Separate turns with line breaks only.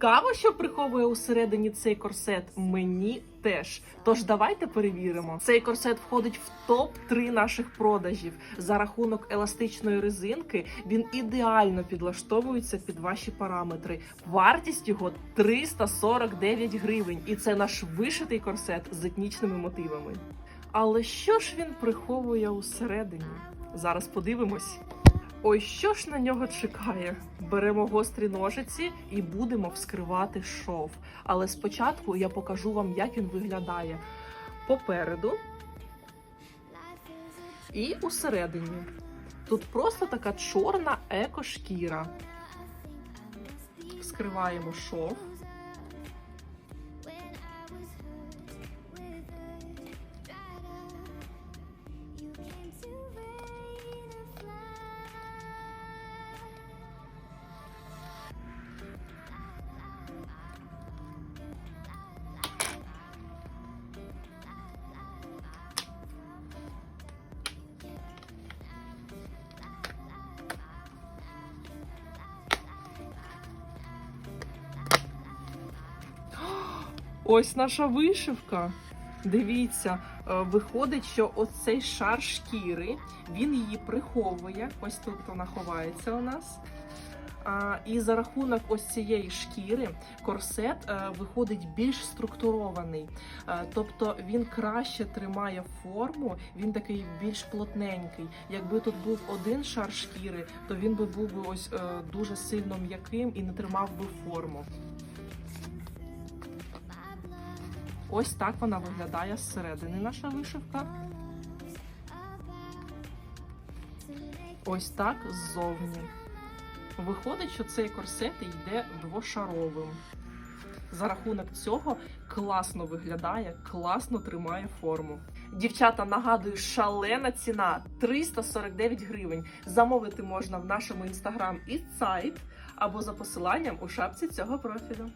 Цікаво, що приховує усередині цей корсет. Мені теж. Тож давайте перевіримо. Цей корсет входить в топ 3 наших продажів. За рахунок еластичної резинки він ідеально підлаштовується під ваші параметри. Вартість його 349 гривень, і це наш вишитий корсет з етнічними мотивами. Але що ж він приховує усередині? Зараз подивимось. Ой, що ж на нього чекає? Беремо гострі ножиці і будемо вскривати шов. Але спочатку я покажу вам, як він виглядає попереду і усередині. Тут просто така чорна екошкіра. Вскриваємо шов. Ось наша вишивка. Дивіться, е, виходить, що оцей шар шкіри він її приховує. Ось тут вона ховається у нас. А, і за рахунок ось цієї шкіри корсет е, виходить більш структурований. Е, тобто він краще тримає форму, він такий більш плотненький. Якби тут був один шар шкіри, то він би був би ось е, дуже сильно м'яким і не тримав би форму. Ось так вона виглядає зсередини наша вишивка. Ось так ззовні. Виходить, що цей корсет йде двошаровим. За рахунок цього класно виглядає, класно тримає форму. Дівчата, нагадую, шалена ціна 349 гривень. Замовити можна в нашому інстаграм і сайт або за посиланням у шапці цього профілю.